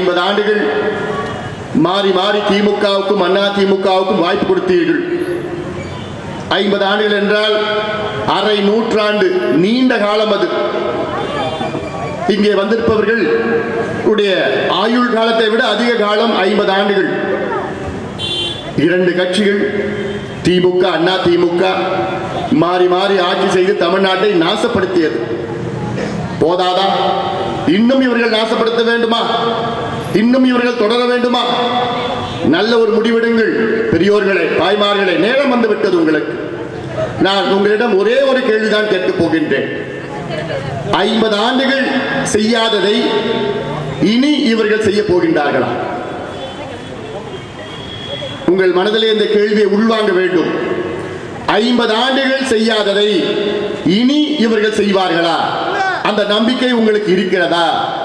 ஐம்பது ஆண்டுகள் மாறி மாறி திமுகவுக்கும் அண்ணா திமுகவுக்கும் வாய்ப்பு கொடுத்தீர்கள். ஐம்பது ஆண்டுகள் என்றால் அரை நூற்றாண்டு நீண்ட காலம் அது. இங்கே வந்திருப்பவர்கள் உடைய ஆயுள் காலத்தை விட அதிக காலம் ஐம்பது ஆண்டுகள். இரண்டு கட்சிகள் திமுக அண்ணா திமுக மாறி மாறி ஆட்சி செய்து தமிழ்நாட்டை நாசப்படுத்தியது. போதாதா? இன்னும் இவர்கள் நாசப்படுத்த வேண்டுமா? இன்னும் இவர்கள் தொடர வேண்டுமா? நல்ல ஒரு முடிவெடுங்கள் பெரியோர்களே தாய்மார்களை நேரம் வந்து விட்டது உங்களுக்கு. நான் உங்களிடம் ஒரே ஒரு கேள்விதான் கேட்கப் போகின்றேன். ஐம்பது ஆண்டுகள் செய்யாததை இனி இவர்கள் செய்ய போகின்றார்களா? உங்கள் மனதிலே இந்த கேள்வியை உள்வாங்க வேண்டும். ஐம்பது ஆண்டுகள் செய்யாததை இனி இவர்கள் செய்வார்களா? அந்த நம்பிக்கை உங்களுக்கு இருக்கிறதா?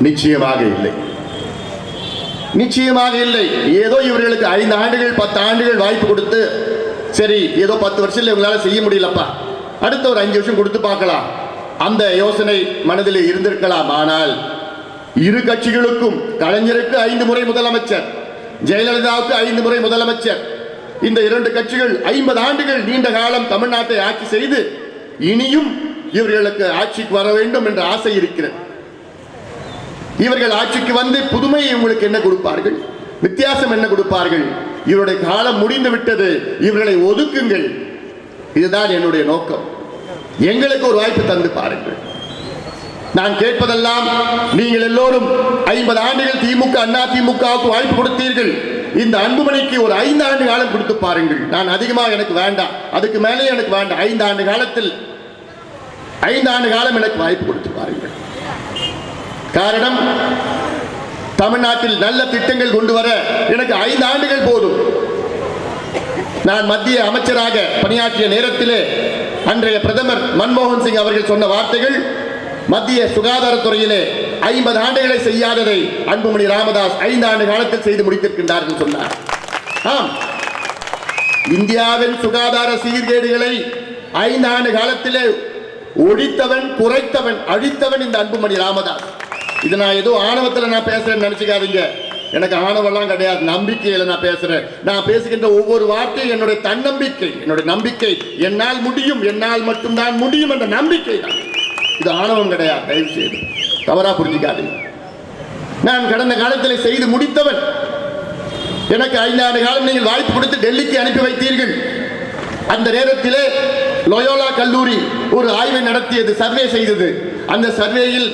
நிச்சயமாக இல்லை. நிச்சயமாக இல்லை. ஏதோ இவர்களுக்கு ஐந்து ஆண்டுகள் பத்து ஆண்டுகள் வாய்ப்பு கொடுத்து சரி ஏதோ பத்து வருஷத்தில் இவங்களால செய்ய முடியலப்பா. அடுத்த ஒரு அஞ்சு வருஷம் கொடுத்து பார்க்கலாம். அந்த யோசனை மனதில் இருந்திருக்கலாம். ஆனால் இரு கட்சிகளுக்கும் கலைஞருக்கு ஐந்து முறை முதலமைச்சர் ஜெயலலிதாவுக்கு ஐந்து முறை முதலமைச்சர் இந்த இரண்டு கட்சிகள் ஐம்பது ஆண்டுகள் நீண்ட காலம் தமிழ்நாட்டை ஆட்சி செய்து இனியும் இவர்களுக்கு ஆட்சிக்கு வர வேண்டும் என்ற ஆசை இருக்கிறது. இவர்கள் ஆட்சிக்கு வந்து புதுமையை உங்களுக்கு என்ன கொடுப்பார்கள்? வித்தியாசம் என்ன கொடுப்பார்கள்? இவருடைய காலம் முடிந்து விட்டது. இவர்களை ஒதுக்குங்கள். இதுதான் என்னுடைய நோக்கம். எங்களுக்கு ஒரு வாய்ப்பு தந்து பாருங்கள். நான் கேட்பதெல்லாம் நீங்கள் எல்லோரும் ஐம்பது ஆண்டுகள் திமுக அண்ணா திமுகவுக்கு வாய்ப்பு கொடுத்தீர்கள். இந்த அன்புமணிக்கு ஒரு ஐந்து ஆண்டு காலம் கொடுத்து பாருங்கள். நான் அதிகமாக எனக்கு வேண்டாம். அதுக்கு மேலே எனக்கு வேண்டாம். ஐந்து ஆண்டு காலத்தில் ஐந்து ஆண்டு காலம் எனக்கு வாய்ப்பு கொடுத்து பாருங்கள். காரணம் தமிழ்நாட்டில் நல்ல திட்டங்கள் கொண்டு வர எனக்கு ஐந்து ஆண்டுகள் போதும். நான் மத்திய அமைச்சராக பணியாற்றிய நேரத்திலே அன்றைய பிரதமர் மன்மோகன் சிங் அவர்கள் சொன்ன வார்த்தைகள் மத்திய சுகாதாரத்துறையிலே ஐம்பது ஆண்டுகளை செய்யாததை அன்புமணி ராமதாஸ் ஐந்து ஆண்டு காலத்தில் செய்து முடித்திருக்கின்றார்கள் சொன்னார். ஆம். இந்தியாவின் சுகாதார சீர்கேடுகளை ஐந்து ஆண்டு காலத்திலே ஒழித்தவன் குறைத்தவன் அழித்தவன் இந்த அன்புமணி ராமதாஸ். இது நான் ஏதோ ஆணவத்தில் நான் பேசுறேன்னு நினைச்சுக்காதீங்க. எனக்கு ஆணவம்லாம் கிடையாது நம்பிக்கையில் நான் பேசுறேன். நான் பேசுகின்ற ஒவ்வொரு வார்த்தையும் என்னுடைய தன்னம்பிக்கை என்னுடைய நம்பிக்கை. என்னால் முடியும் என்னால் மட்டும்தான் முடியும் என்ற நம்பிக்கை தான். இது ஆணவம் கிடையாது தயவு செய்து தவறாக புரிஞ்சுக்காதீங்க. நான் கடந்த காலத்தில் செய்து முடித்தவன். எனக்கு ஐந்தாண்டு காலம் நீங்கள் வாய்ப்பு கொடுத்து டெல்லிக்கு அனுப்பி வைத்தீர்கள். அந்த நேரத்திலே லொயோலா கல்லூரி ஒரு ஆய்வை நடத்தியது சர்வே செய்தது. அந்த சர்வேயில்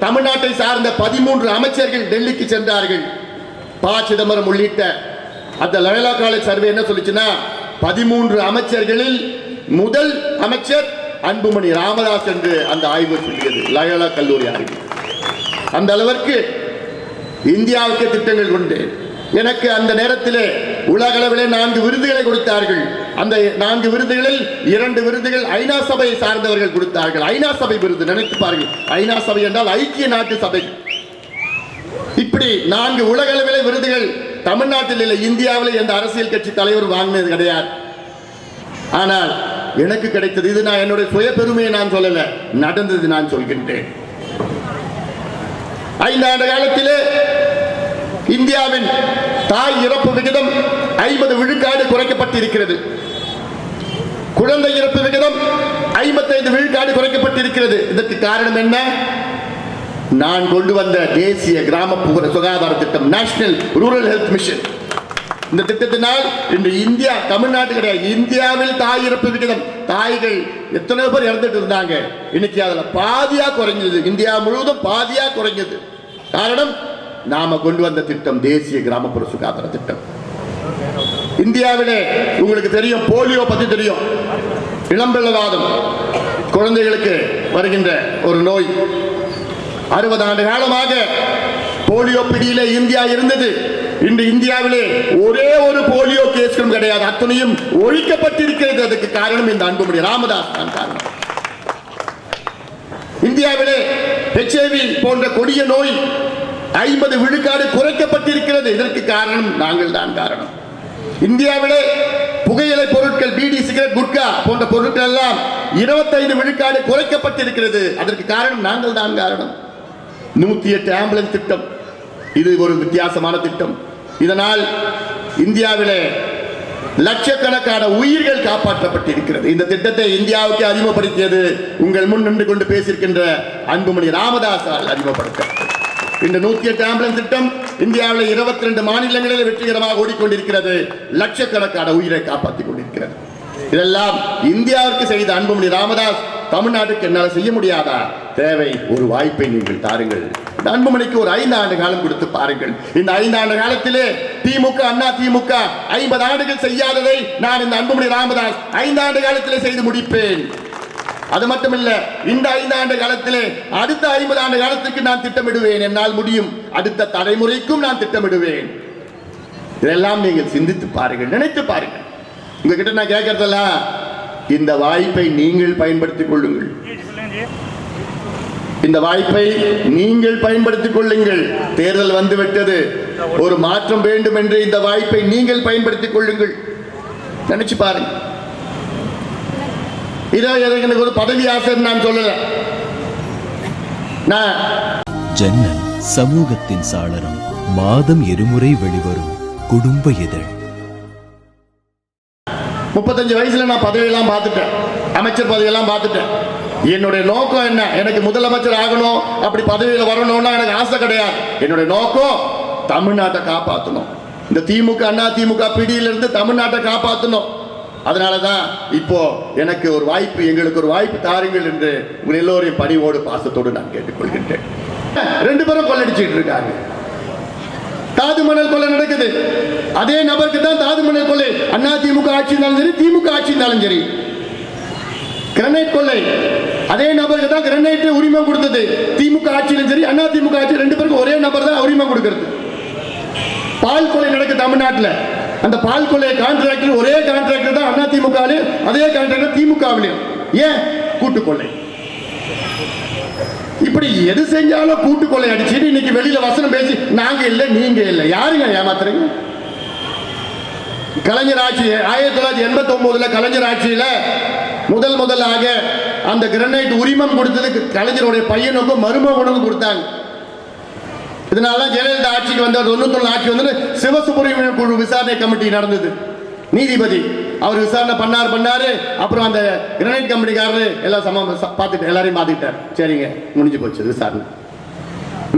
தமிழ்நாட்டை சார்ந்த பதிமூன்று அமைச்சர்கள் டெல்லிக்கு சென்றார்கள். ப. சிதம்பரம் உள்ளிட்ட அந்த லயலா காலேஜ் சர்வே என்ன சொல்லிச்சுன்னா பதிமூன்று அமைச்சர்களில் முதல் அமைச்சர் அன்புமணி ராமதாஸ் என்று அந்த ஆய்வு சொல்லியது லயோலா கல்லூரி ஆய்வு அந்த அளவிற்கு இந்தியாவுக்கு திட்டங்கள் கொண்டு எனக்கு அந்த நேரத்திலே உலகளவிலே நான்கு விருதுகளை கொடுத்தார்கள். அந்த நான்கு விருதுகளில் இரண்டு விருதுகள் ஐநா சபையை சார்ந்தவர்கள் கொடுத்தார்கள். ஐநா சபை விருது நினைத்து பாருங்கள். ஐநா சபை என்றால் ஐக்கிய நாட்டு சபை. இப்படி நான்கு உலகளவில் விருதுகள் தமிழ்நாட்டில் இல்லை இந்தியாவில் எந்த அரசியல் கட்சி தலைவர் வாங்கினது கிடையாது. ஆனால் எனக்கு கிடைத்தது இது நான் என்னுடைய சுய பெருமையை நான் சொல்லல நடந்தது நான் சொல்கின்றேன். ஐந்தாண்டு காலத்திலே இந்தியாவின் தாய் இறப்பு விகிதம் ஐம்பது விழுக்காடு குறைக்கப்பட்டிருக்கிறது. குழந்தை இறப்பு விகிதம் ஐம்பத்தைந்து விழுக்காடு குறைக்கப்பட்டிருக்கிறது. இதற்கு காரணம் என்ன? நான் கொண்டு வந்த தேசிய கிராமப்புற சுகாதார திட்டம் நேஷனல் ரூரல் ஹெல்த் மிஷன் இந்த திட்டத்தினால் இன்று இந்தியா தமிழ்நாட்டு கிடையாது. இந்தியாவில் தாய் இறப்பு விகிதம் தாய்கள் எத்தனை பேர் இறந்துட்டு இருந்தாங்க. இன்னைக்கு அதில் பாதியா குறைஞ்சது. இந்தியா முழுவதும் பாதியா குறைஞ்சது. காரணம் நாம கொண்டு வந்த திட்டம் தேசிய கிராமப்புற சுகாதார திட்டம். இந்தியாவிலே உங்களுக்கு தெரியும் போலியோ பத்தி தெரியும். இளம்பிள்ளவாதம் குழந்தைகளுக்கு வருகின்ற ஒரு நோய். அறுபது ஆண்டு காலமாக போலியோ பிடியிலே இந்தியா இருந்தது. இன்று இந்தியாவிலே ஒரே ஒரு போலியோ கேஸ்களும் கிடையாது. அத்தனையும் ஒழிக்கப்பட்டிருக்கிறது. அதுக்கு காரணம் இந்த அன்புமணி ராமதாஸ் தான் காரணம். இந்தியாவிலே ஹெச்ஐவி போன்ற கொடிய நோய் ஐம்பது விழுக்காடு குறைக்கப்பட்டிருக்கிறது. இதற்கு காரணம் நாங்கள் தான் காரணம். இந்தியாவிலே புகையிலை பொருட்கள் பீடி சிகரெட் குட்கா போன்ற பொருட்கள் எல்லாம் இருபத்தைந்து விழுக்காடு குறைக்கப்பட்டிருக்கிறது. அதற்கு காரணம் நாங்கள் தான் காரணம். நூத்தி எட்டு ஆம்புலன்ஸ் திட்டம். இது ஒரு வித்தியாசமான திட்டம். இதனால் இந்தியாவிலே லட்சக்கணக்கான உயிர்கள் காப்பாற்றப்பட்டிருக்கிறது. இந்த திட்டத்தை இந்தியாவுக்கு அறிமுகப்படுத்தியது உங்கள் முன் நின்று கொண்டு பேசியிருக்கின்ற அன்புமணி ராமதாஸால் அறிமுகப்படுத்த. இந்த நூத்தி எட்டு ஆம்புலன்ஸ் திட்டம் இந்தியாவில் இருபத்தி ரெண்டு மாநிலங்களில் வெற்றிகரமாக ஓடிக்கொண்டிருக்கிறது. லட்சக்கணக்கான உயிரை காப்பாற்றிக் கொண்டிருக்கிறது. இதெல்லாம் இந்தியாவிற்கு செய்த அன்புமணி ராமதாஸ் தமிழ்நாட்டுக்கு என்னால் செய்ய முடியாதா? தேவை ஒரு வாய்ப்பை நீங்கள் தாருங்கள். அன்புமணிக்கு ஒரு ஐந்து ஆண்டு காலம் கொடுத்து பாருங்கள். இந்த ஐந்து ஆண்டு காலத்திலே திமுக அண்ணா திமுக ஐம்பது ஆண்டுகள் செய்யாததை நான் இந்த அன்புமணி ராமதாஸ் ஐந்து ஆண்டு காலத்திலே செய்து முடிப்பேன். அது மட்டுமல்ல இந்த ஐந்து ஆண்டு காலத்திலே அடுத்த ஐம்பது ஆண்டு காலத்துக்கு நான் திட்டமிடுவேன். என்னால் முடியும். அடுத்த தலைமுறைக்கும் நான் திட்டமிடுவேன். இதெல்லாம் நீங்கள் சிந்தித்து பாருங்கள் நினைத்து பாருங்கள். உங்ககிட்ட நான் கேட்கறதெல்லாம் இந்த வாய்ப்பை நீங்கள் பயன்படுத்திக் கொள்ளுங்கள். இந்த வாய்ப்பை நீங்கள் பயன்படுத்திக் கொள்ளுங்கள். தேர்தல் வந்துவிட்டது. ஒரு மாற்றம் வேண்டும் என்று இந்த வாய்ப்பை நீங்கள் பயன்படுத்திக் கொள்ளுங்கள். நினைச்சு பாருங்க இதோ எனக்கு ஒரு பதவி ஆசைன்னு நான் சொல்லல. நான் ஜன்னல் சமூகத்தின் சாளரம் மாதம் இருமுறை வெளிவரும் குடும்ப இதழ். முப்பத்தஞ்சு வயசுல நான் பதவியெல்லாம் பார்த்துட்டேன். அமைச்சர் பதவியெல்லாம் பார்த்துட்டேன். என்னுடைய நோக்கம் என்ன? எனக்கு முதலமைச்சர் ஆகணும் அப்படி பதவியில் வரணும்னா எனக்கு ஆசை கிடையாது. என்னுடைய நோக்கம் தமிழ்நாட்டை காப்பாற்றணும் இந்த திமுக அண்ணா திமுக பிடியிலிருந்து தமிழ்நாட்டை காப்பாற்றணும் அதனால தான் இப்போ எனக்கு ஒரு வாய்ப்பு எங்களுக்கு ஒரு வாய்ப்பு தாருங்கள் என்று உங்கள் எல்லோரையும் பணிவோடு பாசத்தோடு நான் கேட்டுக்கொள்கின்றேன். ரெண்டு பேரும் கொள்ளடிச்சுட்டு இருக்காங்க. தாது மணல் கொள்ளை நடக்குது. அதே நபருக்கு தான் தாது மணல் கொள்ளை அண்ணா திமுக ஆட்சி இருந்தாலும் சரி திமுக ஆட்சி இருந்தாலும் சரி. கிரனைட் கொள்ளை. அதே நபருக்கு தான் கிரனைட் உரிமை கொடுத்தது. திமுக ஆட்சியிலும் சரி அண்ணா திமுக ஆட்சி ரெண்டு பேருக்கும் ஒரே நபர் தான் உரிமை கொடுக்கிறது. பால் கொலை நடக்கு தமிழ்நாட்டில். அந்த பால் கொள்ளை கான்ட்ராக்டர் ஒரே கான்ட்ராக்டர் தான் அண்ணா திமுக அதே கான்ட்ராக்டர் திமுகவிலையும் ஏன்? கூட்டு கொள்ளை இப்படி எது செஞ்சாலும் கூட்டு கொள்ளை அடிச்சுட்டு இன்னைக்கு வெளியில வசனம் பேசி நாங்க இல்லை நீங்க இல்லை. யாருங்க ஏமாத்துறீங்க? கலைஞர் ஆட்சி ஆயிரத்தி தொள்ளாயிரத்தி எண்பத்தி ஒன்பதுல கலைஞர் ஆட்சியில முதல் முதலாக அந்த கிரனைட் உரிமம் கொடுத்ததுக்கு கலைஞருடைய பையனுக்கும் மருமகனுக்கும் கொடுத்தாங்க. இதனால ஜெயலலிதா ஆட்சிக்கு வந்த தொண்ணூத்தொன்னு ஆட்சி வந்து சிவசுப்ரமணியம் குழு விசாரணை கமிட்டி நடந்தது. நீதிபதி அவர் விசாரணை பண்ணார் பண்ணாரு. அப்புறம் அந்த கிரனைட் கம்பெனிக்காரரு எல்லாம் சம பார்த்துட்டு எல்லாரையும் பார்த்துக்கிட்டார். சரிங்க முடிஞ்சு போச்சு விசாரணை.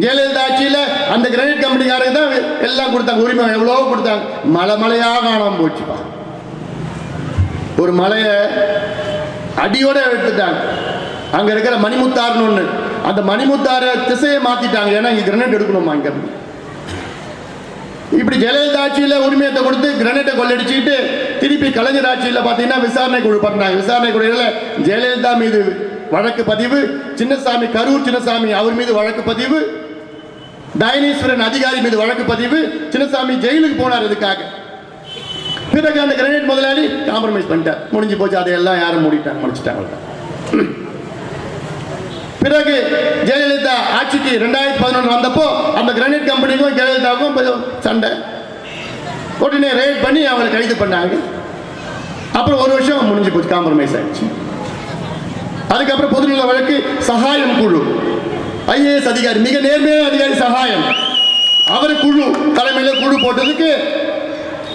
ஜெயலலிதா ஆட்சியில் அந்த கிரனைட் கம்பெனிக்காரருக்கு தான் எல்லாம் கொடுத்தாங்க உரிமை எவ்வளோ கொடுத்தாங்க. மலை மலையாக காணாமல் போச்சுப்பா. ஒரு மலையை அடியோட எடுத்துட்டாங்க. அங்கே இருக்கிற மணிமுத்தார்னு ஒன்று அந்த மணிமுத்தார திசையை மாத்திட்டாங்க. ஏன்னா இங்க கிரனைட் எடுக்கணுமா இங்க? இப்படி ஜெயலலிதா ஆட்சியில் உரிமையத்தை கொடுத்து கிரனைட்டை கொள்ளடிச்சுட்டு திருப்பி கலைஞர் ஆட்சியில் பார்த்தீங்கன்னா விசாரணை குழு பண்ணாங்க விசாரணை குழுவில் ஜெயலலிதா மீது வழக்கு பதிவு சின்னசாமி கரூர் சின்னசாமி அவர் மீது வழக்கு பதிவு தயனீஸ்வரன் அதிகாரி மீது வழக்கு பதிவு சின்னசாமி ஜெயிலுக்கு போனார் இதுக்காக பிறகு அந்த கிரனைட் முதலாளி காம்ப்ரமைஸ் பண்ணிட்டார். முடிஞ்சு போச்சு. அதையெல்லாம் யாரும் மூடிட்டாங்க முடிச்சிட்டாங்க. பிறகு ஜெயலலிதா ஆட்சிக்கு ரெண்டாயிரத்தி பதினொன்று வந்தப்போ அந்த கிரானைட் கம்பெனிக்கும் ஜெயலலிதாவுக்கும் கொஞ்சம் சண்டை. உடனே ரைட் பண்ணி அவங்களை கைது பண்ணாங்க. அப்புறம் ஒரு வருஷம் முடிஞ்சு போச்சு காம்ப்ரமைஸ் ஆயிடுச்சு. அதுக்கப்புறம் பொதுநல வழக்கு சகாயம் குழு. ஐஏஎஸ் அதிகாரி மிக நேர்மையான அதிகாரி சகாயம். அவர் குழு தலைமையில் குழு போட்டதுக்கு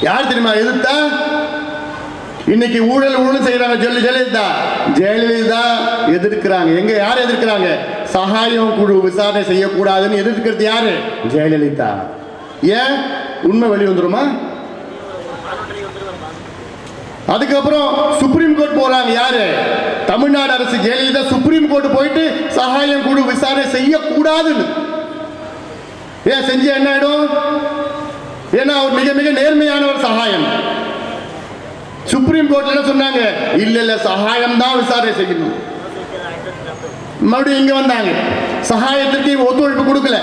யார் தெரியுமா எதிர்த்தா? இன்னைக்கு ஊழல் ஊழல் செய்யறாங்க சொல்லி ஜெயலலிதா ஜெயலலிதா எதிர்க்கிறாங்க. எங்க யார் எதிர்க்கிறாங்க? சகாயம் குழு விசாரணை செய்யக்கூடாதுன்னு எதிர்க்கிறது யாரு? ஜெயலலிதா. ஏன்? உண்மை வெளி வந்துருமா? அதுக்கப்புறம் சுப்ரீம் கோர்ட் போறாங்க யாரு? தமிழ்நாடு அரசு ஜெயலலிதா சுப்ரீம் கோர்ட் போயிட்டு சகாயம் குழு விசாரணை செய்யக்கூடாதுன்னு. ஏன் செஞ்ச என்ன ஆயிடும்? ஏன்னா அவர் மிக மிக நேர்மையானவர் சகாயம். சுப்ரீம் கோர்ட்ல என்ன சொன்னாங்க? இல்ல இல்ல சகாயம் தான் விசாரணை செய்யணும். மறுபடியும் இங்க வந்தாங்க. சகாயத்திற்கு ஒத்துழைப்பு கொடுக்கல.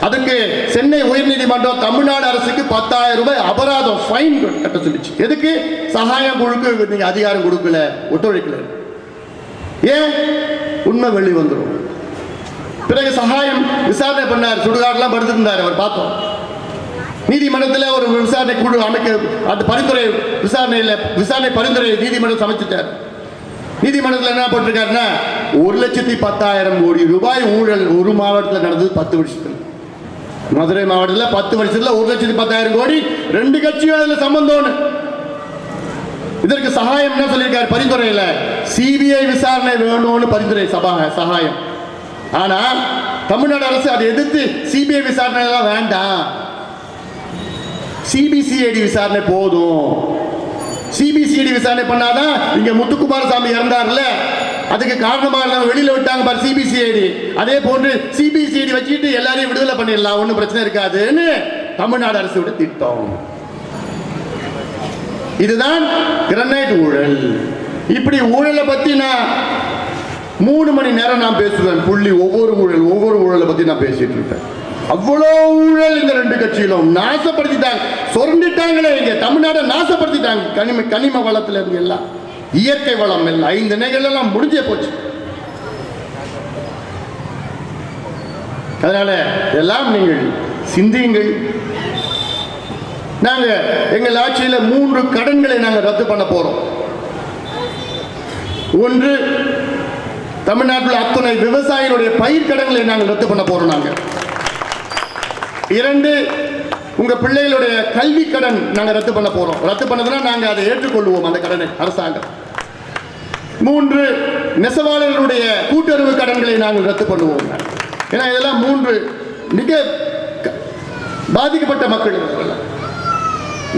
அதுக்கு சென்னை உயர்நீதிமன்றம் தமிழ்நாடு அரசுக்கு பத்தாயிரம் ரூபாய் அபராதம் ஃபைன் கட்ட சொல்லிச்சு. எதுக்கு? சகாயம் குழுக்கு நீங்க அதிகாரம் கொடுக்கல ஒத்துழைக்கல. ஏன்? உண்மை வெளி வந்துடும் பிறகு சகாயம் விசாரணை பண்ணார் சுடுகாடெல்லாம் படுத்திருந்தார் அவர் பார்த்தோம். நீதிமன்றத்தில் ஒரு விசாரணை குழு அமைக்க அந்த பரிந்துரை விசாரணையில் விசாரணை பரிந்துரை நீதிமன்றம் சமைச்சிட்டார் நீதிமன்றத்தில் என்ன போட்டிருக்காருன்னா ஒரு லட்சத்தி பத்தாயிரம் கோடி ரூபாய் ஊழல் ஒரு மாவட்டத்தில் நடந்தது பத்து வருஷத்தில். மதுரை மாவட்டத்தில் பத்து வருஷத்தில் ஒரு லட்சத்தி பத்தாயிரம் கோடி ரெண்டு கட்சியும் அதில் சம்பந்தம்னு இதற்கு சகாயம் என்ன சொல்லியிருக்காரு பரிந்துரையில்? சிபிஐ விசாரணை வேணும்னு பரிந்துரை சபா சகாயம். ஆனால் தமிழ்நாடு அரசு அதை எதிர்த்து சிபிஐ விசாரணை எல்லாம் வேண்டாம். சிபிசிஐடி விசாரணை போதும். சிபிசிஐடி விசாரணை பண்ணாதான் இங்க முத்துக்குமாரசாமி இறந்தார்ல அதுக்கு காரணமாக இருந்தவங்க வெளியில் விட்டாங்க பாரு சிபிசிஐடி அதே போன்று சிபிசிஐடி வச்சுக்கிட்டு எல்லாரையும் விடுதலை பண்ணிடலாம். ஒன்றும் பிரச்சனை இருக்காதுன்னு தமிழ்நாடு அரசு விட திட்டம். இதுதான் கிரனைட் ஊழல். இப்படி ஊழலை பத்தி நான் மூணு மணி நேரம் நான் பேசுவேன். புள்ளி ஒவ்வொரு ஊழல் ஒவ்வொரு ஊழலை பத்தி நான் பேசிட்டு இருப்பேன். அவ்வளோ ஊழல் இந்த ரெண்டு கட்சியிலும். நாசப்படுத்திட்டாங்க. சொரண்டிட்டாங்களே இங்க. தமிழ்நாடை நாசப்படுத்திட்டாங்க. கனிம கனிம வளத்துல இருந்து எல்லாம். இயற்கை வளம் எல்லாம். ஐந்து நிலைகள் எல்லாம் முடிஞ்சே போச்சு. அதனால எல்லாம் நீங்கள் சிந்தியுங்கள். நாங்க எங்கள் ஆட்சியில் மூன்று கடன்களை நாங்கள் ரத்து பண்ண போறோம். ஒன்று தமிழ்நாட்டில் அத்துணை விவசாயிகளுடைய பயிர் கடன்களை நாங்கள் ரத்து பண்ண போறோம் நாங்கள் இரண்டு உங்க பிள்ளைகளுடைய கல்வி கடன் நாங்க ரத்து பண்ண போறோம். ரத்து பண்ணதுன்னா நாங்க அதை ஏற்றுக்கொள்வோம் அந்த கடனை அரசாங்கம். மூன்று நெசவாளர்களுடைய கூட்டுறவு கடன்களை நாங்கள் ரத்து பண்ணுவோம். ஏன்னா இதெல்லாம் மூன்று மிக பாதிக்கப்பட்ட மக்கள்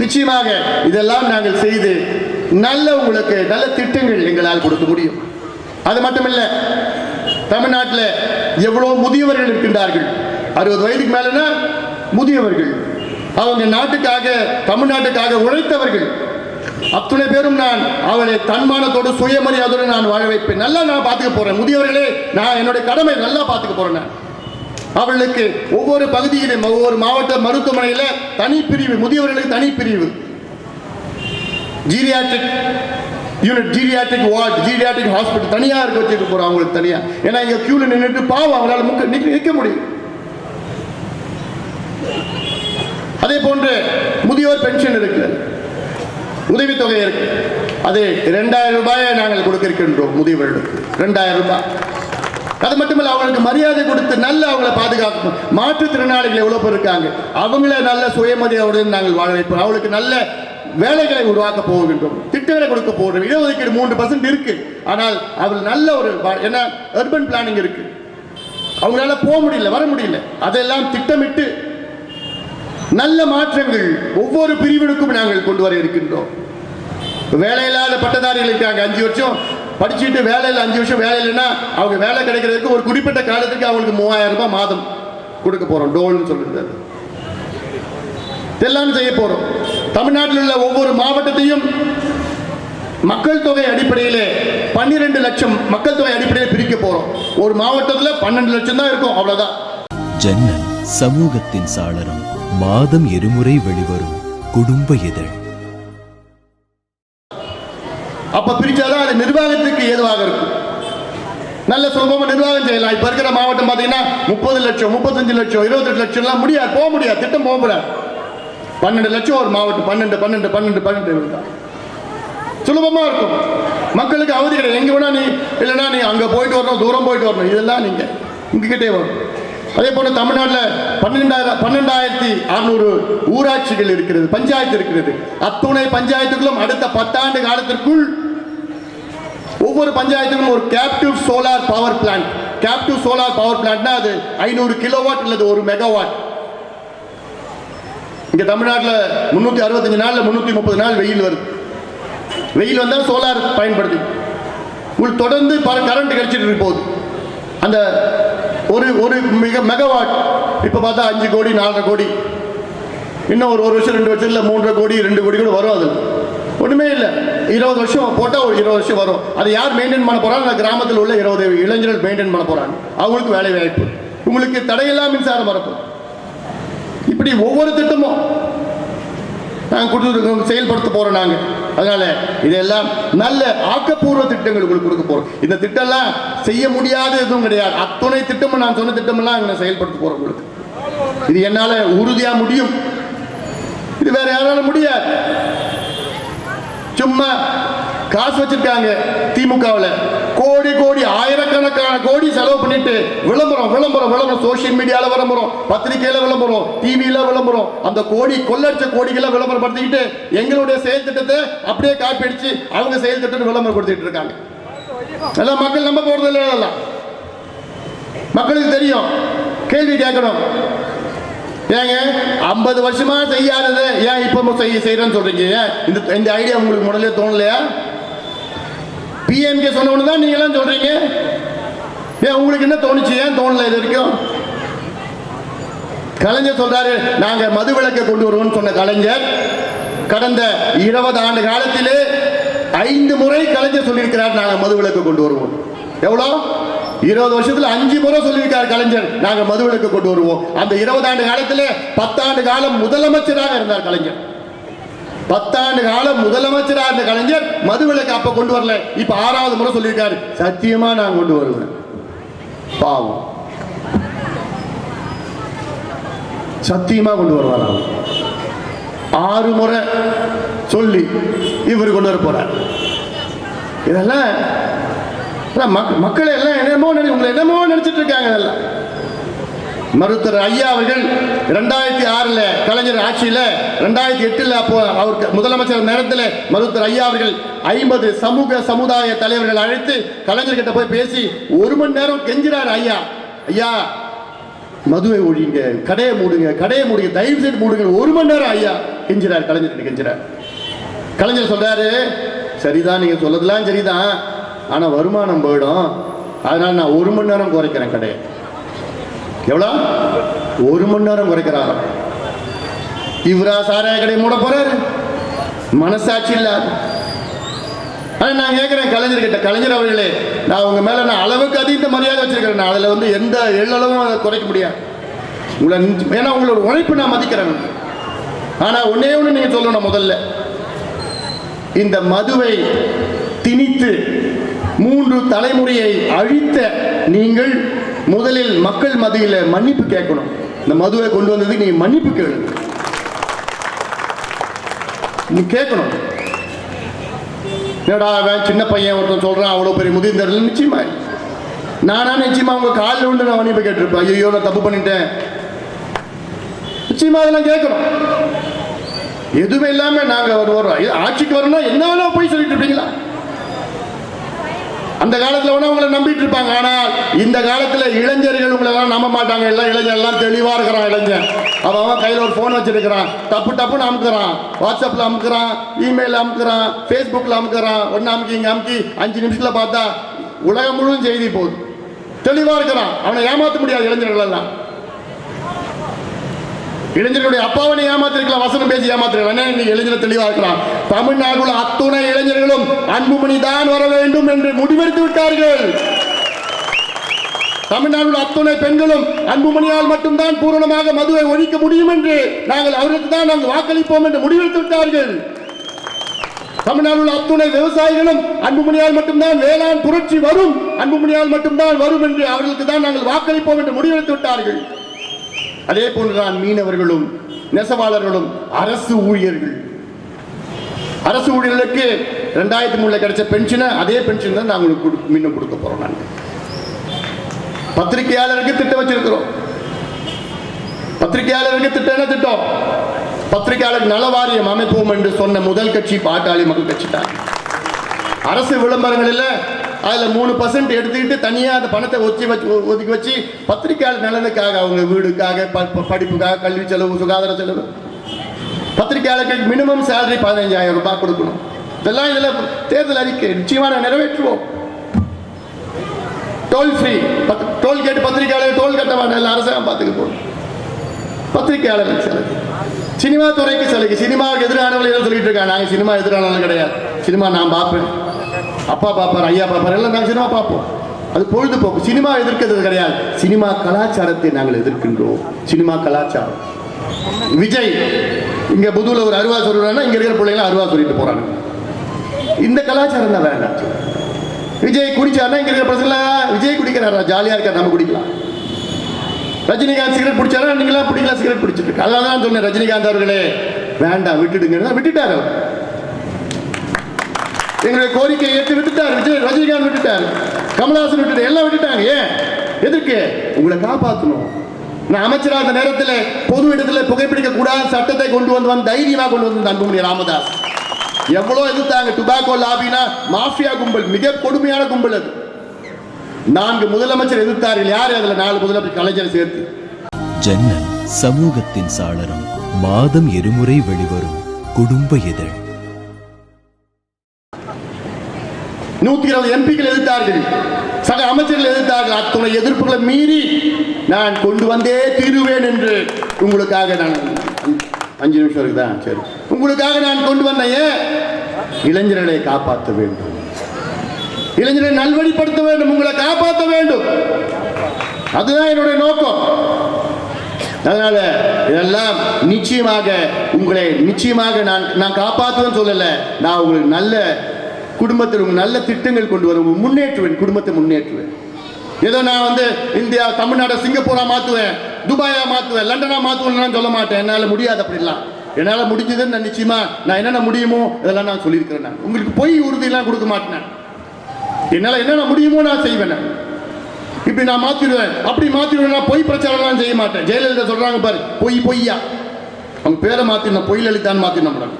நிச்சயமாக இதெல்லாம் நாங்கள் செய்து நல்ல உங்களுக்கு நல்ல திட்டங்கள் எங்களால் கொடுக்க முடியும். அது மட்டுமல்ல தமிழ்நாட்டில் எவ்வளோ முதியவர்கள் இருக்கின்றார்கள். அறுபது வயதுக்கு மேலனா முதியவர்கள். அவங்க நாட்டுக்காக தமிழ்நாட்டுக்காக உழைத்தவர்கள். அத்துணை பேரும் நான் அவளை தன்மானத்தோடு சுயமரியாதையோடு நான் வாழ வைப்பேன். நல்லா நான் பார்த்துக்க போறேன். முதியவர்களே நான் என்னுடைய கடமை நல்லா பார்த்துக்க போறேன் நான். ஒவ்வொரு பகுதியிலும் ஒவ்வொரு மாவட்ட மருத்துவமனையில் தனிப்பிரிவு முதியவர்களுக்கு தனிப்பிரிவு. Geriatric unit geriatric ward geriatric hospital தனியாக இருக்க வச்சுட்டு போகிறோம் அவங்களுக்கு தனியாக ஏன்னா இங்கே க்யூவில் நின்றுட்டு பாவம் அவங்களால முக்க நிக்க நிற்க முடியும் அதே போன்று முதியோர் பென்ஷன் இருக்கு. உதவித்தொகை இருக்கு. அது இரண்டாயிரம் ரூபாயை நாங்கள் கொடுக்க இருக்கின்றோம் முதியவர்களுக்கு. ரெண்டாயிரம் ரூபாய். அது மட்டுமல்ல அவங்களுக்கு மரியாதை கொடுத்து நல்ல அவங்கள பாதுகாக்கணும். மாற்றுத்திறனாளிகள் எவ்வளோ பேர் இருக்காங்க? அவங்கள நல்ல சுயமரியாதையுடன் நாங்கள் வாழ வைப்போம். அவளுக்கு நல்ல வேலைகளை உருவாக்க போகின்றோம். திட்டங்களை கொடுக்க போகிறோம் இடஒதுக்கீடு மூன்று பர்சன்ட் இருக்கு. ஆனால் அவள் நல்ல ஒரு வா- ஏன்னா அர்பன் பிளானிங் இருக்கு. அவங்களால போக முடியல வர முடியல. அதெல்லாம் திட்டமிட்டு நல்ல மாற்றங்கள் ஒவ்வொரு பிரிவினுக்கும் நாங்கள் கொண்டு வர இருக்கின்றோம். வேலையில்லாத பட்டதாரிகள் இருக்காங்க அஞ்சு வருஷம் படிச்சுட்டு வேலையில் அஞ்சு வருஷம் வேலை இல்லைன்னா அவங்க வேலை கிடைக்கிறதுக்கு ஒரு குறிப்பிட்ட காலத்துக்கு அவங்களுக்கு மூவாயிரம் ரூபாய் மாதம் கொடுக்க போறோம் டோல்னு சொல்றது இதெல்லாம் செய்ய போறோம். தமிழ்நாட்டில் உள்ள ஒவ்வொரு மாவட்டத்தையும் மக்கள் தொகை அடிப்படையில் பன்னிரெண்டு லட்சம் மக்கள் தொகை அடிப்படையில் பிரிக்க போறோம். ஒரு மாவட்டத்தில் பன்னெண்டு லட்சம் தான் இருக்கும் அவ்வளவுதான். ஜன்னல். சமூகத்தின் சாளரம் மாதம் இருமுறை வெளிவரும் குடும்ப இதழ். அப்ப பிரிச்சாதான் அது நிர்வாகத்துக்கு ஏதுவாக இருக்கும். நல்ல சுலபமா நிர்வாகம் செய்யலாம். இப்ப இருக்கிற மாவட்டம் பாத்தீங்கன்னா முப்பது லட்சம் முப்பத்தஞ்சு லட்சம் இருபத்தெட்டு லட்சம் எல்லாம் முடியாது. போக முடியாது. திட்டம் போக முடியாது பன்னெண்டு லட்சம் ஒரு மாவட்டம். பன்னெண்டு பன்னெண்டு பன்னெண்டு பன்னெண்டு சுலபமா இருக்கும். மக்களுக்கு அவதி கிடையாது. எங்க வேணா நீ இல்லைன்னா நீ அங்க போயிட்டு வரணும் தூரம் போயிட்டு வரணும். இதெல்லாம் நீங்க உங்ககிட்டே வரும். அதே போல தமிழ்நாட்டில் பன்னெண்டாயிரம் பன்னெண்டாயிரத்தி அறுநூறு ஊராட்சிகள் இருக்கிறது பஞ்சாயத்து இருக்கிறது. அத்துணை பஞ்சாயத்துகளும் அடுத்த பத்தாண்டு காலத்திற்குள் ஒவ்வொரு பஞ்சாயத்துக்கும் ஒரு captive solar power plant captive solar power பிளான்ட்னா அது ஐநூறு கிலோவாட் இல்லது ஒரு மெகாவாட் இங்க தமிழ்நாட்டில் முன்னூத்தி அறுபத்தஞ்சு நாளில் முன்னூத்தி முப்பது நாள் வெயில் வருது. வெயில் வந்தால் சோலார் பயன்படுத்தி உங்களுக்கு தொடர்ந்து பல கரண்ட் கிடைச்சிட்டு இருக்கு போகுது. அந்த ஒரு ஒரு மிக மெகாவாட் இப்போ பார்த்தா அஞ்சு கோடி நாலரை கோடி. இன்னும் ஒரு ஒரு வருஷம் ரெண்டு வருஷத்தில் மூன்றரை கோடி ரெண்டு கோடி கூட வரும் அது. ஒன்றுமே இல்லை. இருபது வருஷம் போட்டால் ஒரு இருபது வருஷம் வரும். அதை யார் மெயின்டைன் பண்ண போகிறாங்க அந்த கிராமத்தில் உள்ள இருபது இளைஞர்கள் மெயின்டைன் பண்ண போகிறாங்க அவங்களுக்கு வேலை வாய்ப்பு. உங்களுக்கு தடையில்லா மின்சாரம் வரப்போம் இப்படி ஒவ்வொரு திட்டமும் நாங்கள் கொடுத்து செயல்படுத்த போகிறோம் நாங்கள் அதனால இதெல்லாம் நல்ல ஆக்கப்பூர்வ திட்டங்கள் உங்களுக்கு கொடுக்க போறோம். இந்த திட்டம்லாம் செய்ய முடியாத எதுவும் கிடையாது. அத்துணை திட்டமும் நான் சொன்ன திட்டமெல்லாம் அங்கே செயல்படுத்த போறோம் உங்களுக்கு. இது என்னால உறுதியா முடியும். இது வேற யாரால முடியாது. சும்மா காசு வச்சிருக்காங்க திமுகவில். கோடி கோடி ஆயிரக்கணக்கான கோடி செலவு பண்ணிட்டு விளம்பரம் விளம்பரம் விளம்பரம். சோஷியல் மீடியால விளம்பரம் பத்திரிகையில விளம்பரம் டிவியில விளம்பரம். அந்த கோடி கொள்ளடிச்ச கோடிகளை விளம்பரம் படுத்திக்கிட்டு எங்களுடைய செயல் திட்டத்தை அப்படியே காப்பி அடிச்சு அவங்க செயல் திட்டத்தை விளம்பரப்படுத்திட்டு இருக்காங்க. எல்லாம் மக்கள் நம்ப போறது இல்லை மக்களுக்கு தெரியும். கேள்வி கேட்கணும். ஏங்க ஐம்பது வருஷமா செய்யாதது ஏன் இப்போ செய்ய செய்யறேன்னு சொல்றீங்க? ஏன் இந்த இந்த ஐடியா உங்களுக்கு முதல்ல தோணலையா? பிஎம்கே சொன்னவனு தான் நீங்களாம் எல்லாம் ஏன் உங்களுக்கு என்ன தோணுச்சு? ஏன் தோணல இது வரைக்கும்? கலைஞர் சொல்றாரு நாங்க மது விளக்கை கொண்டு வருவோம்னு சொன்ன கலைஞர் கடந்த இருபது ஆண்டு காலத்திலே ஐந்து முறை கலைஞர் சொல்லியிருக்கிறார் நாங்க மது விளக்கு கொண்டு வருவோம். எவ்வளோ? இருபது வருஷத்துல அஞ்சு முறை சொல்லியிருக்கார் கலைஞர் நாங்க மது விளக்கு கொண்டு வருவோம். அந்த இருபது ஆண்டு காலத்திலே பத்தாண்டு காலம் முதலமைச்சராக இருந்தார் கலைஞர். பத்தாண்டு காலம் முதலமைச்சராக இருந்த கலைஞர் மதுவிலக்கு அப்ப கொண்டு வரல. இப்ப ஆறாவது முறை சொல்லியிருக்காரு. சத்தியமா நான் கொண்டு வருவேன். பாவம். சத்தியமா கொண்டு வருவார்? ஆறு முறை சொல்லி இவர் கொண்டு வர போறார். இதெல்லாம் மக்களை மக்- எல்லாம் என்னமோ நினை உங்களை என்னமோ நினைச்சிட்டு இருக்காங்க இதெல்லாம். மருத்துவர் ஐயா அவர்கள் ரெண்டாயிரத்தி ஆறில் கலைஞர் ஆட்சியில் ரெண்டாயிரத்தி எட்டில் அப்போ அவர் முதலமைச்சர் நேரத்தில் மருத்துவர் ஐயா அவர்கள் ஐம்பது சமூக சமுதாய தலைவர்கள் அழைத்து கலைஞர்கிட்ட போய் பேசி ஒரு மணி நேரம் கெஞ்சிறார் ஐயா. ஐயா மதுவை ஒழிங்க கடையை மூடுங்க கடையை மூடுங்க தயவு செய்து மூடுங்க ஒரு மணி நேரம் ஐயா கெஞ்சிறார் கலைஞர்கிட்ட கெஞ்சிறார். கலைஞர் சொல்றாரு சரிதான் நீங்க சொல்லதெல்லாம் சரிதான். ஆனால் வருமானம் போயிடும். அதனால நான் ஒரு மணி நேரம் குறைக்கிறேன் கடையை. எவ்வளோ? ஒரு மணி நேரம் குறைக்கிறாங்க. இவரா சாராய கடை மூட போறாரு. மனசாட்சி இல்லாது ஆனால் நான் கேட்குறேன் கலைஞர்கிட்ட. கலைஞர் அவர்களே நான் உங்கள் மேலே நான் அளவுக்கு அதிக மரியாதை வச்சுருக்கிறேன். நான் அதில் வந்து எந்த எள்ளளவும் அதை குறைக்க முடியாது. உங்களை ஏன்னா உங்களோட உழைப்பு நான் மதிக்கிறேன். ஆனால் ஒன்னே ஒன்று நீங்கள் சொல்லணும் முதல்ல. இந்த மதுவை திணித்து மூன்று தலைமுறையை அழித்த நீங்கள் முதலில் மக்கள் மத்தியில் மன்னிப்பு கேட்கணும். இந்த மதுவை கொண்டு வந்ததுக்கு நீங்க மன்னிப்பு கேளு. நீ கேட்கணும். என்னடா அவன் சின்ன பையன் ஒருத்தன் சொல்றான் அவ்வளோ பெரிய முதிர்ந்தர்கள் நிச்சயமா. நானா நிச்சயமா உங்க காலில் உண்டு நான் மன்னிப்பு கேட்டிருப்பேன். ஐயோ நான் தப்பு பண்ணிட்டேன். நிச்சயமா அதெல்லாம் கேட்கணும். எதுவுமே இல்லாம நாங்க ஒரு ஆட்சிக்கு வரணும் என்ன வேணா போய் சொல்லிட்டு இருப்பீங்களா? அந்த காலத்தில் வேணா உங்களை நம்பிட்டு இருப்பாங்க. ஆனால் இந்த காலத்தில் இளைஞர்கள் உங்களை எல்லாம் நம்ப மாட்டாங்க. எல்லாம் இளைஞர் எல்லாம் இருக்கிறான் இளைஞன். அவன் அவன் கையில் ஒரு ஃபோன் வச்சிருக்கிறான். தப்பு டப்புன்னு அமுக்குறான். வாட்ஸ்அப்பில் அமுக்குறான். இமெயில் அமுக்குறான். ஃபேஸ்புக்கில் அமுக்குறான். ஒன்று அமுக்கி இங்கே அமுக்கி அஞ்சு நிமிஷத்தில் பார்த்தா உலகம் முழுவதும் செய்தி போகுது. தெளிவாக இருக்கிறான். அவனை ஏமாற்ற முடியாது இளைஞர்கள் எல்லாம் இளைஞர்களுடைய அப்பாவை ஏமாத்திருக்கலாம் வசனம் பேசி ஏமாத்திருக்கலாம். நீ இளைஞர் தெளிவா இருக்கலாம் தமிழ்நாடுல அத்துணை இளைஞர்களும் அன்புமணி தான் வர வேண்டும் என்று முடிவெடுத்து விட்டார்கள். தமிழ்நாடு அத்துணை பெண்களும் அன்புமணியால் மட்டும்தான் பூரணமாக மதுவை ஒழிக்க முடியும் என்று நாங்கள் அவருக்கு தான் நாங்கள் வாக்களிப்போம் என்று முடிவெடுத்து விட்டார்கள். தமிழ்நாடு அத்துணை விவசாயிகளும் அன்புமணியால் மட்டும்தான் வேளாண் புரட்சி வரும் அன்புமணியால் மட்டும்தான் வரும் என்று அவர்களுக்கு தான் நாங்கள் வாக்களிப்போம் என்று முடிவெடுத்து விட்டார்கள். அதே போன்றுதான் மீனவர்களும் நெசவாளர்களும் அரசு ஊழியர்கள். அரசு ஊழியர்களுக்கு ரெண்டாயிரத்தி மூணுல கிடைச்ச பென்ஷனை அதே பென்ஷன் தான் நாங்கள் கொடு- மீண்டும் கொடுக்க போறோம் நாங்கள் பத்திரிகையாளருக்கு திட்டம் வச்சிருக்கிறோம். பத்திரிகையாளருக்கு திட்டம் என்ன திட்டம்? பத்திரிகையாளர் நல வாரியம் அமைப்போம் என்று சொன்ன முதல் கட்சி பாட்டாளி மக்கள் கட்சி தான். அரசு விளம்பரங்களில் அதில் மூணு பர்சன்ட் எடுத்துக்கிட்டு தனியாக அந்த பணத்தை ஒத்தி வச்சு ஒதுக்கி வச்சு பத்திரிகையாளர் நலனுக்காக அவங்க வீடுக்காக ப- ப- படிப்புக்காக கல்வி செலவு சுகாதார செலவு. பத்திரிகையாளருக்கு மினிமம் சேலரி பதினஞ்சாயிரம் ரூபாய் கொடுக்கணும். இதெல்லாம் இதில் தேர்தல் அறிக்கை நிச்சயமாக நிறைவேற்றுவோம். டோல் ஃப்ரீ டோல் கேட் பத்திரிகையாளர் டோல் கட்ட வேண்டாம் எல்லாம் அரசாங்கம் பார்த்துக்க போகணும் பத்திரிகையாளர்களுக்கு சலுகை சினிமா துறைக்கு சலுகை சினிமாவுக்கு எதிரானவர்கள் எல்லாம் சொல்லிட்டு இருக்காங்க. நாங்கள் சினிமா எதிரானவர்கள் கிடையாது. சினிமா நான் பார்ப்பேன். அப்பா பார்ப்பார் ஐயா பார்ப்பார் எல்லாம் நாங்கள் சினிமா பார்ப்போம். அது பொழுதுபோக்கு. சினிமா எதிர்க்கிறது கிடையாது. சினிமா கலாச்சாரத்தை நாங்கள் எதிர்க்கின்றோம். சினிமா கலாச்சாரம். விஜய் இங்க புதுல ஒரு அருவா சொல்றாங்கன்னா இங்க இருக்கிற பிள்ளைங்க அருவா சொல்லிட்டு போறாங்க. இந்த கலாச்சாரம் தான் வேண்டாம் விஜய் குடிச்சாருன்னா இங்க இருக்கிற பசங்கள விஜய் குடிக்கிறாரா? ஜாலியா இருக்கார் நம்ம குடிக்கலாம். ரஜினிகாந்த் சிகரெட் பிடிச்சாரா? நீங்களா பிடிக்கலாம் சிகரெட் பிடிச்சிருக்கு அதனால தான் சொன்னேன் ரஜினிகாந்த் அவர்களே வேண்டாம் விட்டுடுங்க விட்டுட்டார் அவர். எங்களுடைய கோரிக்கையை ஏற்று விட்டுட்டார் விஜய் ரஜினிகாந்த் விட்டுட்டார் கமலஹாசன் விட்டுட்டார் எல்லாம் விட்டுட்டாங்க. ஏன்? எதுக்கு? உங்களை காப்பாற்றணும் நான் அமைச்சராக அந்த நேரத்தில் பொது இடத்துல புகைப்பிடிக்க கூடாது சட்டத்தை கொண்டு வந்துவந்து தைரியமாக கொண்டு வந்து அன்புமணி ராமதாஸ். எவ்வளோ எதிர்த்தாங்க? டுபாக்கோ லாபினா மாஃபியா கும்பல் மிக கொடுமையான கும்பல் அது. நான்கு முதலமைச்சர் எதிர்த்தார்கள். யார் அதில்? நாலு முதலமைச்சர் கலைஞர் சேர்த்து. ஜன்னல் சமூகத்தின் சாளரம் மாதம் இருமுறை வெளிவரும் குடும்ப இதழ். நூத்தி இருபது எம்பிக்கள் எதிர்த்தார்கள். சக அமைச்சர்கள் எதிர்த்தார்கள். அத்துணை எதிர்ப்புகளை மீறி நான் கொண்டு வந்தே தீருவேன் என்று உங்களுக்காக நான் அஞ்சு நிமிஷம் இருக்குதா? சரி. உங்களுக்காக நான் கொண்டு வந்தேன் இளைஞர்களை காப்பாற்ற வேண்டும். இளைஞரை நல்வழிப்படுத்த வேண்டும். உங்களை காப்பாற்ற வேண்டும். அதுதான் என்னுடைய நோக்கம். அதனால இதெல்லாம் நிச்சயமாக உங்களை நிச்சயமாக நான் நான் காப்பாற்றுவேன்னு சொல்லலை. நான் உங்களுக்கு நல்ல குடும்பத்தில் உங்களுக்கு நல்ல திட்டங்கள் கொண்டு வரும் முன்னேற்றுவேன் குடும்பத்தை முன்னேற்றுவேன். ஏதோ நான் வந்து இந்தியா தமிழ்நாடு சிங்கப்பூரா மாத்துவேன் துபாயா மாத்துவேன் லண்டனா மாத்துவேன் சொல்ல மாட்டேன். என்னால் முடியாது அப்படிலாம். என்னால் முடிஞ்சதுன்னு நான் நிச்சயமா நான் என்னென்ன முடியுமோ இதெல்லாம் நான் சொல்லியிருக்கிறேன் நான். உங்களுக்கு பொய் உறுதியெல்லாம் கொடுக்க மாட்டேன் என்னால் என்னென்ன முடியுமோ நான் செய்வேன் இப்படி நான் மாற்றிடுவேன் அப்படி மாற்றிடுவேன் நான் பொய் பிரச்சாரம்லாம் செய்ய மாட்டேன். ஜெயலலிதா சொல்கிறாங்க பாரு பொய் பொய்யா. அவங்க பேரை மாத்தின பொய் லலிதான்னு மாத்தின மேடம்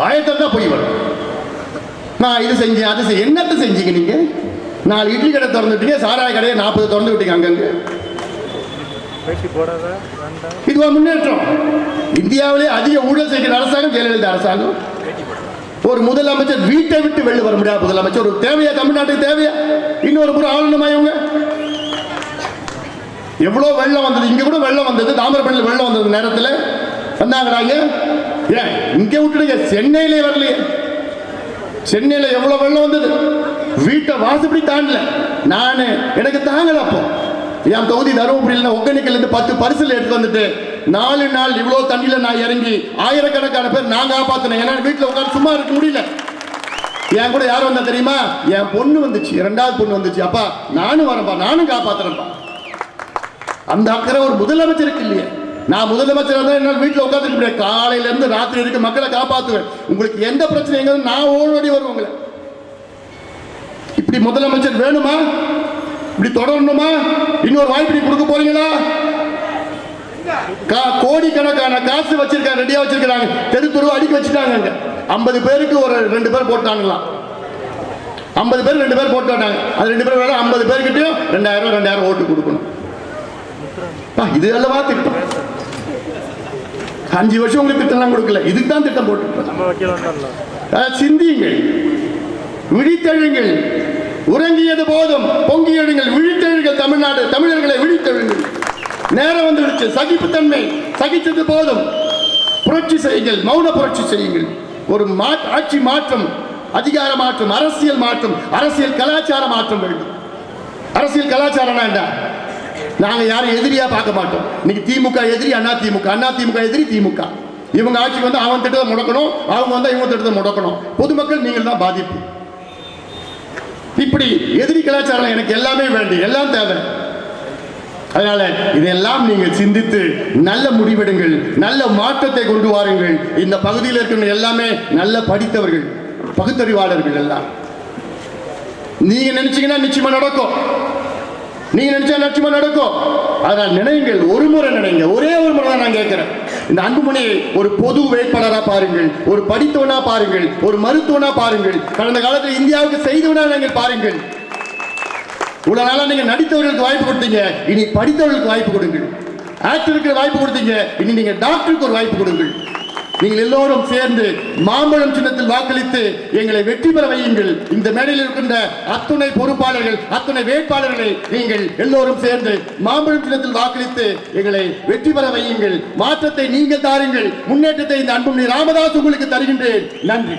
வாயத்தான் தான் பொய் வரும். நான் இது செஞ்சேன் அது செஞ்சேன் என்னத்தை செஞ்சீங்க நீங்க? நாலு இட்லி கடை திறந்து விட்டீங்க சாராய கடையை நாற்பது திறந்து விட்டீங்க அங்கங்கே. இது ஒரு முன்னேற்றம்? இந்தியாவிலே அதிக ஊழல் செய்கிற அரசாங்கம் ஜெயலலிதா அரசாங்கம். ஒரு முதலமைச்சர் வீட்டை விட்டு வெளில வர முடியாது முதலமைச்சர். ஒரு தேவையா? தமிழ்நாட்டுக்கு தேவையா? இன்னொரு புறம் ஆளணுமா இவங்க எவ்வளோ வெள்ளம் வந்தது? இங்கே கூட வெள்ளம் வந்தது. தாமிரபரணியில் வெள்ளம் வந்தது நேரத்தில். வந்தாங்கிறாங்க ஏன் இங்கே விட்டுடுங்க. சென்னையிலே வரலையே. சென்னையில எவ்வளவு வெள்ளம் வந்தது? வீட்டை வாசப்படி தாண்டல. நானு எனக்கு தாங்கல அப்போ. என் தொகுதி தருமபுரியில் ஒகேனக்கல்ல இருந்து பத்து பரிசுல எடுத்து வந்துட்டு நாலு நாள் இவ்வளவு தண்ணியில நான் இறங்கி ஆயிரக்கணக்கான பேர் நான் காப்பாத்தினேன். ஏன்னா வீட்டுல உட்கார்ந்து சும்மா இருக்க முடியல. என் கூட யார் வந்தா தெரியுமா? என் பொண்ணு வந்துச்சு. இரண்டாவது பொண்ணு வந்துச்சு. அப்பா நானும் வரேன்ப்பா. நானும் காப்பாத்துறேன்ப்பா. அந்த அக்கறை ஒரு முதலமைச்சருக்கு இல்லையே. நான் முதலமைச்சர் இருந்தா என்னால் வீட்டில் உட்காந்துட்டு முடியாது. காலையில இருந்து ராத்திரி வரைக்கும் மக்களை காப்பாற்றுவேன் உங்களுக்கு எந்த பிரச்சனை நான் ஓடி வருவேன் உங்களை. இப்படி முதலமைச்சர் வேணுமா? இப்படி தொடரணுமா? இன்னொரு வாய்ப்பு நீ கொடுக்க போறீங்களா? கா- கோடிக்கணக்கான காசு வச்சிருக்காங்க ரெடியா வச்சிருக்காங்க தெரு தெரு அடிக்க வச்சுட்டாங்க அங்க. ஐம்பது பேருக்கு ஒரு ரெண்டு பேர் போட்டாங்களாம். ஐம்பது பேர் ரெண்டு பேர் போட்டாங்க அது ரெண்டு பேர் வேலை ஐம்பது பேர்கிட்டயும் ரெண்டாயிரம் ரெண்டாயிரம் ஓட்டு கொடுக்கணும். அப்பா, இது அல்லவா திட்டம் அஞ்சு வருஷம் உங்களுக்கு திட்டம்லாம் கொடுக்கல. இதுக்கு தான் திட்டம் போட்டு சிந்தியுங்கள். விழித்தெழுங்கள். உறங்கியது போதும். பொங்கி எழுங்கள். விழித்தெழுங்கள் தமிழ்நாடு. தமிழர்களை விழித்தெழுங்கள். நேரம் வந்துடுச்சு. சகிப்புத்தன்மை. சகித்தது போதும். புரட்சி செய்யுங்கள். மௌன புரட்சி செய்யுங்கள். ஒரு ஆட்சி மாற்றம் அதிகார மாற்றம் அரசியல் மாற்றம் அரசியல் கலாச்சார மாற்றம் வேண்டும். அரசியல் கலாச்சாரம்னா என்ன? நாங்க யாரும் எதிரியா பார்க்க மாட்டோம். இன்னைக்கு திமுக எதிரி அண்ணா திமுக. அண்ணா திமுக எதிரி திமுக. இவங்க ஆட்சிக்கு வந்து அவன் திட்டத்தை முடக்கணும் அவங்க வந்தால் இவங்க திட்டத்தை முடக்கணும். பொதுமக்கள் நீங்கள் தான் பாதிப்பு. இப்படி எதிரி கலாச்சாரம் எனக்கு எல்லாமே வேண்டும் எல்லாம் தேவை. அதனால இதெல்லாம் நீங்கள் சிந்தித்து நல்ல முடிவெடுங்கள் நல்ல மாற்றத்தை கொண்டு வாருங்கள். இந்த பகுதியில் இருக்கிற எல்லாமே நல்ல படித்தவர்கள் பகுத்தறிவாளர்கள் எல்லாம். நீங்க நினைச்சீங்கன்னா நிச்சயமா நடக்கும். நீங்க நினைச்சா நிச்சயமா நடக்கும். அதனால் நினைங்கள் ஒரு முறை நினைங்க. ஒரே ஒரு முறை தான் நான் கேட்கிறேன். இந்த அன்புமணி ஒரு பொது வேட்பாளரா பாருங்கள் ஒரு படித்தவனா பாருங்கள் ஒரு மருத்துவனா பாருங்கள் கடந்த காலத்தில் இந்தியாவுக்கு செய்தவனா நீங்கள் பாருங்கள். இவ்வளவு நாளா நீங்க நடித்தவர்களுக்கு வாய்ப்பு கொடுத்தீங்க இனி படித்தவர்களுக்கு வாய்ப்பு கொடுங்கள். ஆக்டருக்கு வாய்ப்பு கொடுத்தீங்க இனி நீங்க டாக்டருக்கு ஒரு வாய்ப்பு கொடுங்கள். நீங்கள் எல்லோரும் சேர்ந்து மாம்பழம் சின்னத்தில் வாக்களித்து எங்களை வெற்றி பெற வையுங்கள். இந்த மேடையில் இருக்கின்ற அத்துணை பொறுப்பாளர்கள் அத்துணை வேட்பாளர்களை நீங்கள் எல்லோரும் சேர்ந்து மாம்பழம் சின்னத்தில் வாக்களித்து எங்களை வெற்றி பெற வையுங்கள். மாற்றத்தை நீங்கள் தாருங்கள். முன்னேற்றத்தை இந்த அன்புமணி ராமதாஸ் உங்களுக்கு தருகின்றேன். நன்றி.